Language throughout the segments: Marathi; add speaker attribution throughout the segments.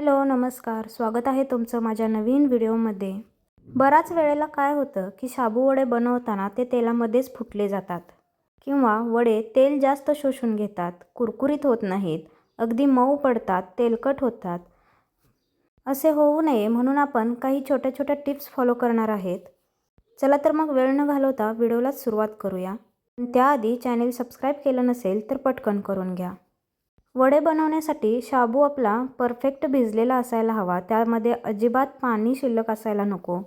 Speaker 1: हॅलो नमस्कार. स्वागत आहे तुमचं माझ्या नवीन व्हिडिओमध्ये. बराच वेळेला काय होतं की शाबू वडे बनवताना ते तेलामध्येच फुटले जातात किंवा वडे तेल जास्त शोषून घेतात कुरकुरीत होत नाहीत अगदी मऊ पडतात तेलकट होतात. असे होऊ नये म्हणून आपण काही छोट्या छोट्या टिप्स फॉलो करणार आहेत. चला तर मग वेळ न घालवता व्हिडिओलाच सुरुवात करूया. त्याआधी चॅनेल सबस्क्राईब केलं नसेल तर पटकन करून घ्या. वडे बनवण्यासाठी शाबू आपला परफेक्ट भिजलेला असायला हवा. त्यामध्ये अजिबात पाणी शिल्लक असायला नको.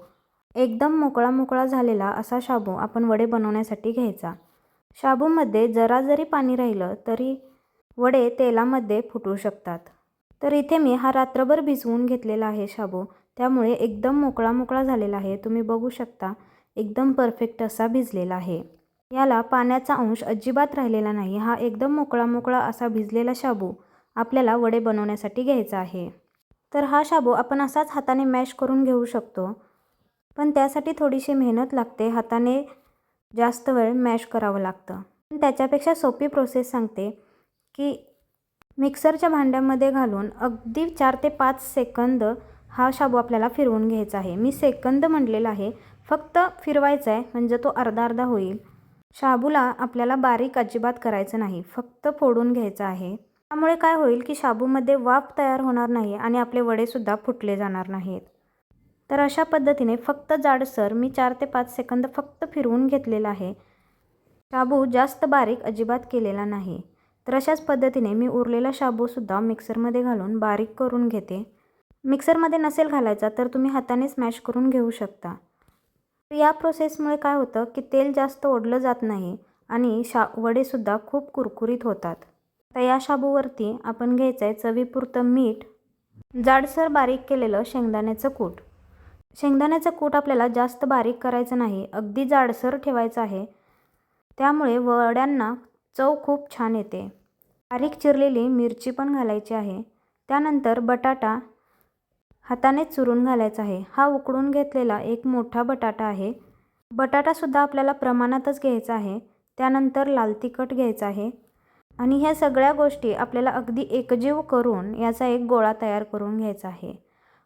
Speaker 1: एकदम मोकळा मोकळा झालेला असा शाबू आपण वडे बनवण्यासाठी घ्यायचा. शाबूमध्ये जरा जरी पाणी राहिलं तरी वडे तेलामध्ये फुटू शकतात. तर इथे मी हा रात्रभर भिजवून घेतलेला आहे शाबू. त्यामुळे एकदम मोकळा मोकळा झालेला आहे. तुम्ही बघू शकता एकदम परफेक्ट असा भिजलेला आहे. याला पाण्याचा अंश अजिबात राहिलेला नाही. हा एकदम मोकळा मोकळा असा भिजलेला शाबू आपल्याला वडे बनवण्यासाठी घ्यायचा आहे. तर हा शाबू आपण असाच हाताने मॅश करून घेऊ शकतो. पण त्यासाठी थोडीशी मेहनत लागते. हाताने जास्त वेळ मॅश करावं लागतं. पण त्याच्यापेक्षा सोपी प्रोसेस सांगते की मिक्सरच्या भांड्यामध्ये घालून अगदी चार ते पाच सेकंद हा शाबू आपल्याला फिरवून घ्यायचा आहे. मी सेकंद म्हटलेला आहे. फक्त फिरवायचा आहे म्हणजे तो अर्धा अर्धा होईल. शाबूला आपल्याला बारीक अजिबात करायचं नाही फक्त फोडून घ्यायचं आहे. त्यामुळे काय होईल की शाबूमध्ये वाफ तयार होणार नाही आणि आपले वडेसुद्धा फुटले जाणार नाहीत. तर अशा पद्धतीने फक्त जाडसर मी चार ते पाच सेकंद फक्त फिरवून घेतलेला आहे. शाबू जास्त बारीक अजिबात केलेला नाही. तर अशाच पद्धतीने मी उरलेला शाबूसुद्धा मिक्सरमध्ये घालून बारीक करून घेते. मिक्सरमध्ये नसेल घालायचा तर तुम्ही हाताने स्मॅश करून घेऊ शकता. तर या प्रोसेसमुळे काय होतं की तेल जास्त ओढलं जात नाही आणि शा वडेसुद्धा खूप कुरकुरीत होतात. तर या शाबूवरती आपण घ्यायचं आहे चवीपुरतं मीठ जाडसर बारीक केलेलं शेंगदाण्याचं कूट. शेंगदाण्याचं कूट आपल्याला जास्त बारीक करायचं नाही अगदी जाडसर ठेवायचं आहे. त्यामुळे वड्यांना चव खूप छान येते. बारीक चिरलेली मिरची पण घालायची आहे. त्यानंतर बटाटा हाताने चुरून घालायचा आहे. हा उकडून घेतलेला एक मोठा बटाटा आहे. बटाटासुद्धा आपल्याला प्रमाणातच घ्यायचा आहे. त्यानंतर लाल तिखट घ्यायचं आहे. आणि ह्या सगळ्या गोष्टी आपल्याला अगदी एकजीव करून याचा एक गोळा तयार करून घ्यायचा आहे.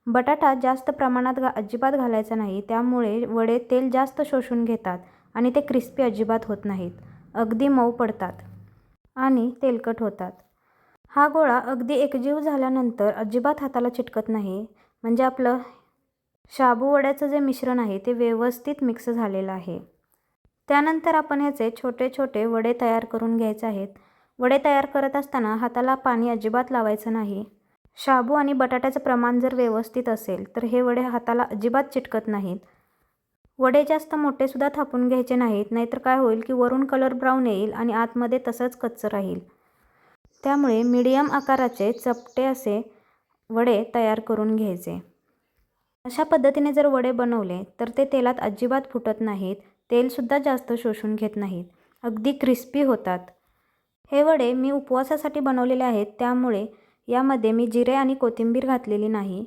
Speaker 1: बटाटा जास्त प्रमाणात घा अजिबात घालायचा नाही. त्यामुळे वडे तेल जास्त शोषून घेतात आणि ते क्रिस्पी अजिबात होत नाहीत. अगदी मऊ पडतात आणि तेलकट होतात. हा गोळा अगदी एकजीव झाल्यानंतर अजिबात हाताला चिटकत नाही. म्हणजे आपलं शाबू वड्याचं जे मिश्रण आहे ते व्यवस्थित मिक्स झालेलं आहे. त्यानंतर आपण ह्याचे छोटे छोटे वडे तयार करून घ्यायचे आहेत. वडे तयार करत असताना हाताला पाणी अजिबात लावायचं नाही. शाबू आणि बटाट्याचं प्रमाण जर व्यवस्थित असेल तर हे वडे हाताला अजिबात चिटकत नाहीत. वडे जास्त मोठेसुद्धा थापून घ्यायचे नाहीत नाहीतर काय होईल की वरून कलर ब्राऊन येईल आणि आतमध्ये तसंच कच्चं राहील. त्यामुळे मीडियम आकाराचे चपटे असे वडे तयार करून घ्यायचे. अशा पद्धतीने जर वडे बनवले तर ते तेलात अजिबात फुटत नाहीत तेलसुद्धा जास्त शोषून घेत नाहीत अगदी क्रिस्पी होतात. हे वडे मी उपवासासाठी बनवलेले आहेत त्यामुळे यामध्ये मी जिरे आणि कोथिंबीर घातलेली नाही.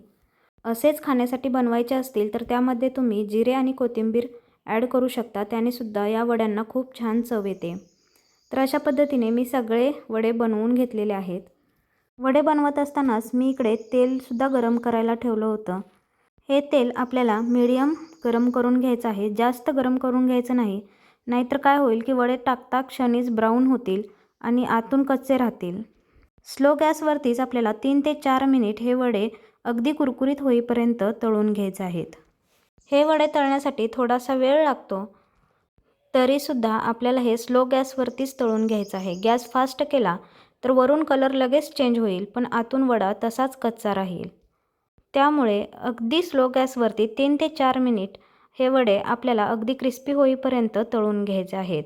Speaker 1: असेच खाण्यासाठी बनवायचे असतील तर त्यामध्ये तुम्ही जिरे आणि कोथिंबीर ॲड करू शकता त्यानेसुद्धा या वड्यांना खूप छान चव येते. तर अशा पद्धतीने मी सगळे वडे बनवून घेतलेले आहेत. वडे बनवत असतानाच मी इकडे तेलसुद्धा गरम करायला ठेवलं होतं. हे तेल आपल्याला मीडियम गरम करून घ्यायचं आहे. जास्त गरम करून घ्यायचं नाही. नाहीतर काय होईल की वडे टाकता क्षणीच ब्राऊन होतील आणि आतून कच्चे राहतील. स्लो गॅसवरतीच आपल्याला तीन ते चार मिनिट हे वडे अगदी कुरकुरीत होईपर्यंत तळून घ्यायचे आहेत. हे वडे तळण्यासाठी थोडासा वेळ लागतो. तरीसुद्धा आपल्याला हे स्लो गॅसवरतीच तळून घ्यायचं आहे. गॅस फास्ट केला तर वरून कलर लगेच चेंज होईल पण आतून वडा तसाच कच्चा राहील. त्यामुळे अगदी स्लो गॅसवरती तीन ते चार मिनिट हे वडे आपल्याला अगदी क्रिस्पी होईपर्यंत तळून घ्यायचे आहेत.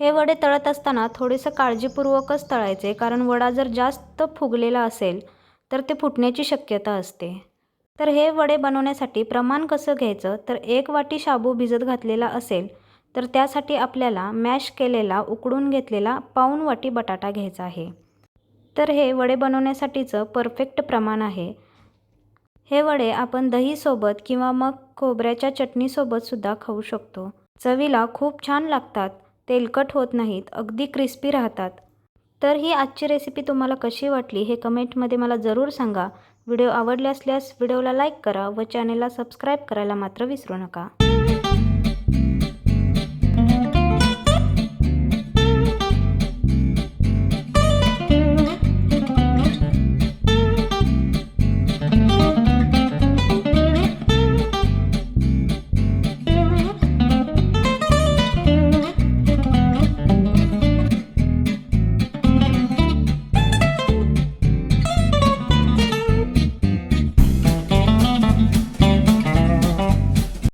Speaker 1: हे वडे तळत असताना थोडेसं काळजीपूर्वकच तळायचे कारण वडा जर जास्त फुगलेला असेल तर ते फुटण्याची शक्यता असते. तर हे वडे बनवण्यासाठी प्रमाण कसं घ्यायचं? तर एक वाटी शाबू भिजत घातलेला असेल तर त्यासाठी आपल्याला मॅश केलेला उकडून घेतलेला पाऊण वाटी बटाटा घ्यायचा आहे. तर हे वडे बनवण्यासाठीचं परफेक्ट प्रमाण आहे. हे वडे आपण दहीसोबत किंवा मग खोबऱ्याच्या चटणीसोबतसुद्धा खाऊ शकतो. चवीला खूप छान लागतात तेलकट होत नाहीत अगदी क्रिस्पी राहतात. तर ही आजची रेसिपी तुम्हाला कशी वाटली हे कमेंटमध्ये मला जरूर सांगा. व्हिडिओ आवडले असल्यास व्हिडिओला लाईक करा व चॅनेलला सबस्क्राईब करायला मात्र विसरू नका.